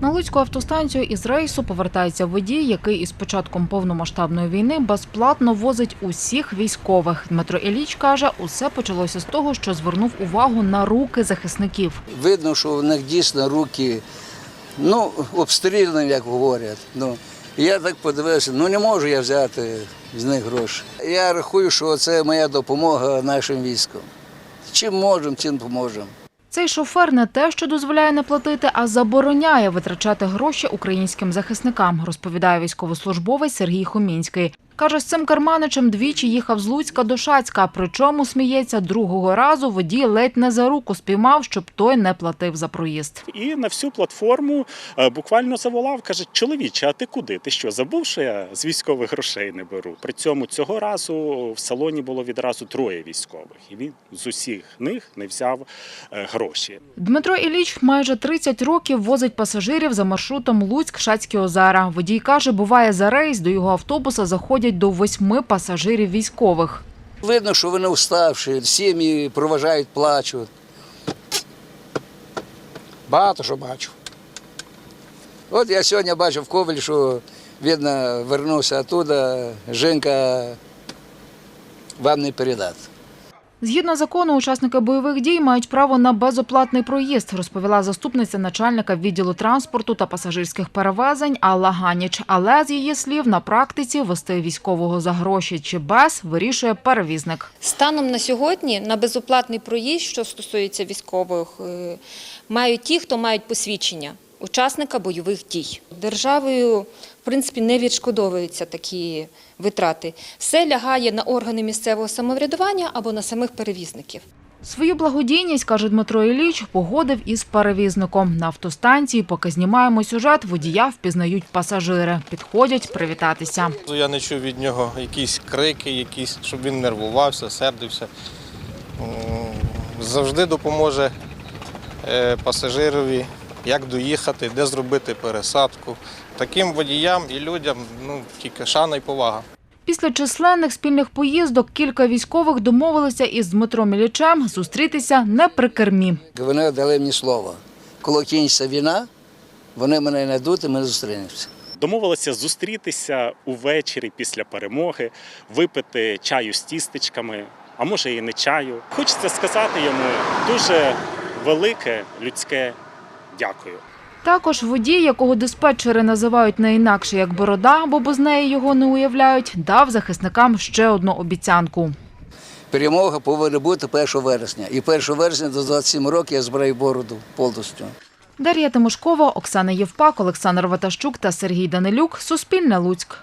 На Луцьку автостанцію із рейсу повертається водій, який із початком повномасштабної війни безплатно возить усіх військових. Дмитро Іліч каже, усе почалося з того, що звернув увагу на руки захисників. Видно, що в них дійсно руки ну, обстріляні, як говорять. Ну, я так подивився, ну не можу я взяти з них гроші. Я рахую, що це моя допомога нашим військам. Чим можемо, тим поможемо. Цей шофер не те, що дозволяє не платити, а забороняє витрачати гроші українським захисникам, розповідає військовослужбовець Сергій Хомінський. Каже, з цим карманичем двічі їхав з Луцька до Шацька, причому, сміється, другого разу водій ледь не за руку спіймав, щоб той не платив за проїзд. І на всю платформу е, буквально заволав, каже: чоловіче, а ти куди? Ти що, забув, що я з військових грошей не беру? При цьому цього разу в салоні було відразу троє військових, і він з усіх них не взяв е, гроші. Дмитро Іліч майже 30 років возить пасажирів за маршрутом Луцьк-Шацькі озера. Водій каже, буває за рейс до його автобуса заходять до восьми пасажирів військових. Видно, що вони уставші, сім'ї проважають, плачуть. Багато що бачу. От я сьогодні бачив в Ковель, що видно, вернувся оттуда, жінка вам не передати. Згідно закону, учасники бойових дій мають право на безоплатний проїзд, розповіла заступниця начальника відділу транспорту та пасажирських перевезень Алла Ганіч. Але з її слів, на практиці вести військового за гроші чи без вирішує перевізник. Станом на сьогодні на безоплатний проїзд, що стосується військових, е, мають ті, хто мають посвідчення учасника бойових дій. Державою, в принципі, не відшкодовуються такі витрати. Все лягає на органи місцевого самоврядування або на самих перевізників. Свою благодійність, каже Дмитро Іліч, погодив із перевізником. На автостанції, поки знімаємо сюжет, водія впізнають пасажири. Підходять привітатися. Я не чув від нього якісь крики, якісь, щоб він нервувався, сердився. Завжди допоможе е, пасажирові, як доїхати, де зробити пересадку. Таким водіям і людям ну, тільки шана і повага. Після численних спільних поїздок кілька військових домовилися із Дмитром Іллічем зустрітися не при кермі. Вони дали мені слово. Коли кінчиться війна, вони мене знайдуть і ми зустрінемося. Домовилися зустрітися увечері після перемоги, випити чаю з тістечками, а може і не чаю. Хочеться сказати йому дуже велике людське дякую. Також водій, якого диспетчери називають не інакше як борода, бо без неї його не уявляють, дав захисникам ще одну обіцянку. Перемога повинна бути 1 вересня. І 1 вересня до 27 років я збираю бороду повністю. Дар'я Тимошкова, Оксана Євпак, Олександр Ватащук та Сергій Данилюк. Суспільне Луцьк.